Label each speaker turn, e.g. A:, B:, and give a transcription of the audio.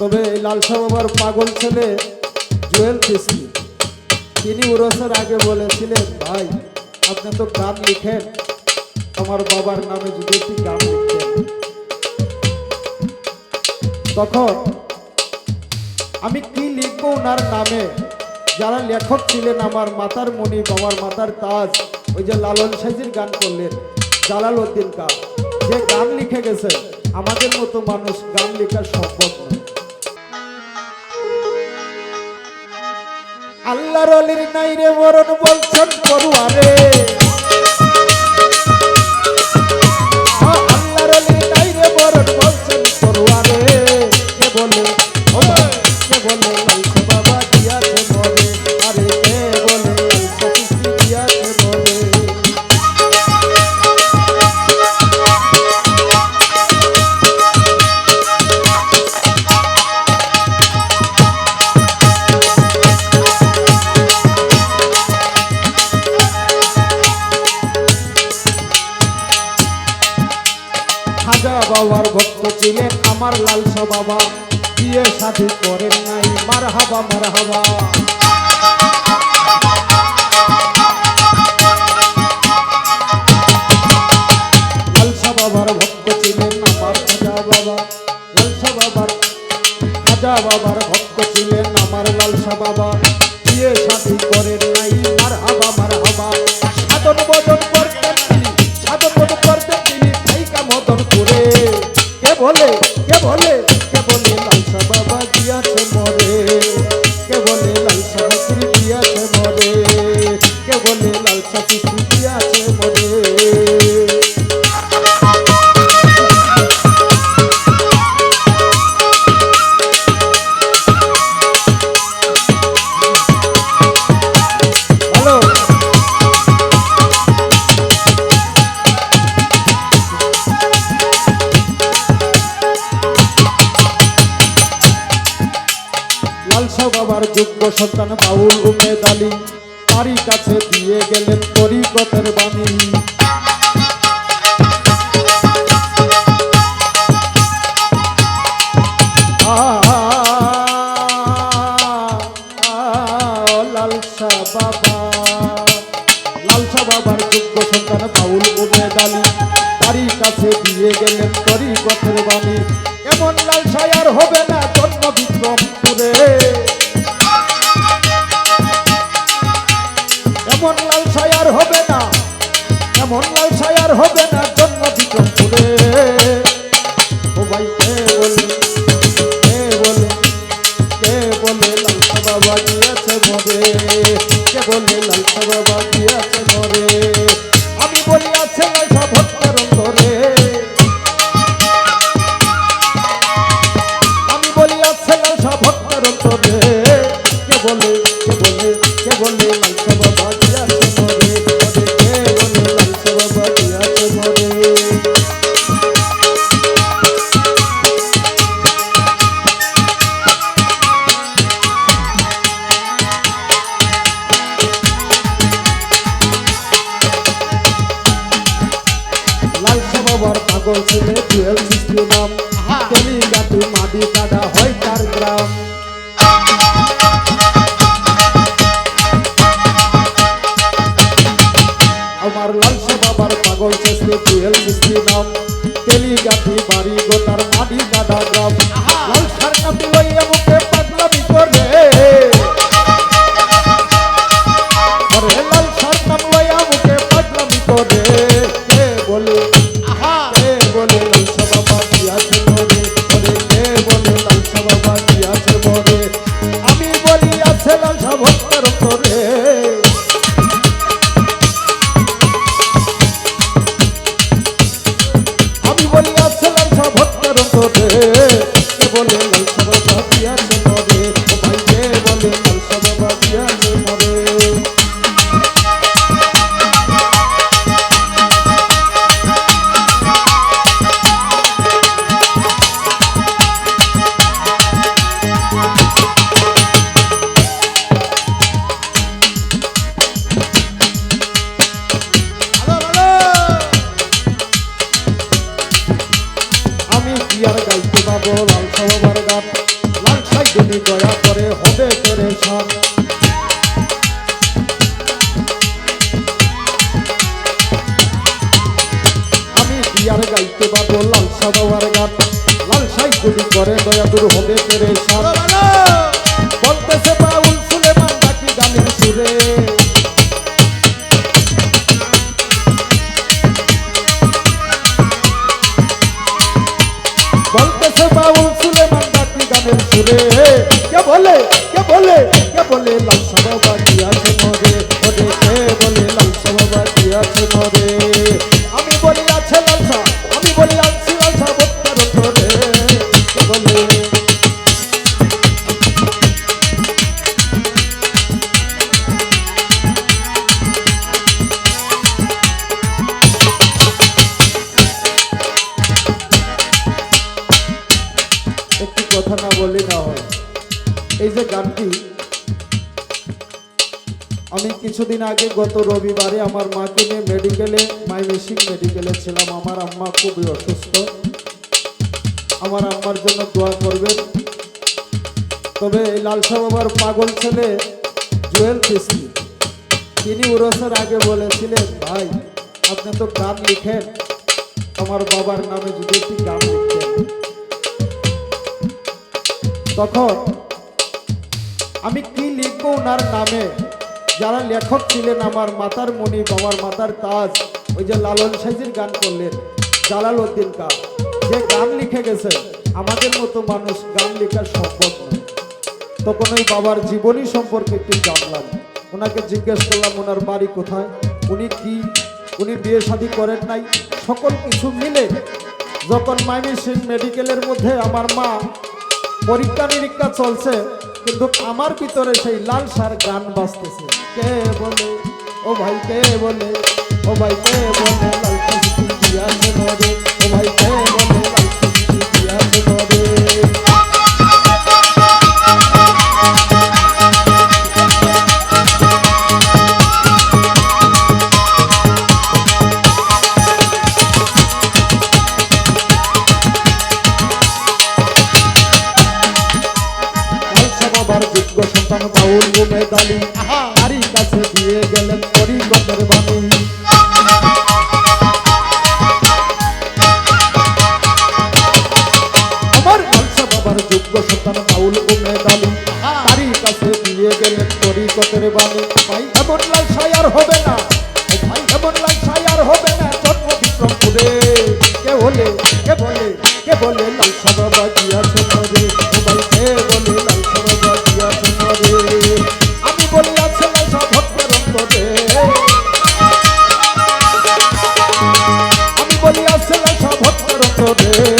A: তবে এই লালসা বাবার পাগল ছেলে জুয়েল কিস্তি তিনি উরসের আগে বলেছিলেন, ভাই, আপনি তো গান লিখেন। আমার বাবার নামে যদি একটি গান লিখতেন। তখন আমি কি লিখব ওনার নামে? যারা লেখক ছিলেন আমার মাতার মণি, বাবার মাতার তাজ, ওই যে লালন সাইজির গান করলেন, জালাল উদ্দিন কা যে গান লিখে গেছে, আমাদের মতো মানুষ গান লেখা সম্ভব নয়। আল্লাহর অলির নাই রে মরণ বলছেন পড়ুয়ারে। বাবার ভক্ত ছিলেন আমার লালসা বাবা। বিয়ে সাথে করেন নাই মার হাবা মার হাবা বাবার যোগ্য সন্তান বাউল উমেদ আলী তারই কাছে দিয়ে গেলেন তরিকতের বাণী। লালসা বাবা। লালসা বাবার কাছে দিয়ে গেলেন তরিকতের বাণী। এমন লালসায় আর হবে না। এমন লাল আর হবে না। এমন লাল ছায়ার হবে না জন্ম বিক্রমপুরে ও কে বলে কে বলে বাবা কে বলে, লাল বাবা লালসা বাবার পাগল ছেলে টুয়েল সৃষ্টি নাম তেলি মাটি কাটা হয় তার গ্রাম। আমার লালসা বাবার পাগল ছেলে টুয়েল সৃষ্টি নাম গাটি বাড়ি গোটার মাটি কাটা গ্রাম। লালসা বাবা করে দয়া দূর হবে করে সান বলতেছে বাউল সুলেমান ডাকি গানের সুরে। বলতেছে বাউল সুলেমান গানের সুরে। কে বলে? কে বলে? কে বলে? লালসা বাবা কি আছে মরে? বললে না হয় এই যে গানটি, আমি কিছুদিন আগে গত রবিবারে আমার মাকে নিয়ে মেডিকেলে মাই মেশিন মেডিকেলে ছিলাম। আমার আম্মা খুবই অসুস্থ। আমার আম্মার জন্য দোয়া করবেন। তবে এই লালসা বাবার পাগল ছেলে, জুয়েল কিস্তি তিনি উরসের আগে বলেছিলেন, ভাই, আপনি তো গান লিখেন। আমার বাবার নামে যদি একটি গান তখন আমি কি লিখব ওনার নামে? যারা লেখক ছিলেন আমার মাতার মণি বাবার মাতার তাজ, ওই যে লালন সাইজির গান করলেন, জালাল উদ্দিন কা যে গান লিখে গেছে, আমাদের মতো মানুষ গান লেখার সম্ভব নয় তখন ওই বাবার জীবনী সম্পর্কে একটু জানলাম। ওনাকে জিজ্ঞেস করলাম, ওনার বাড়ি কোথায়? উনি কি? উনি বিয়ে শাদী করেন নাই? সকল কিছু মিলে যখন মাইমিসিং মেডিকেলের মধ্যে আমার মা পরীক্ষা নিরীক্ষা চলছে, কিন্তু আমার ভিতরে সেই লাল সার গান বাজতেছে। কে বলে? ও ভাই, কে বলে? ও ভাই, কে বলে? লাল বলে, কে বলে কে বলে লাল সাদা গিয়াছে মরে ও ভাই কে বলে লাল সাদা গিয়াছে মরে আমি বলি আছে লালসা ভক্তের অন্তরে। আমি বলি আছে লালসা ভক্তের অন্তরে।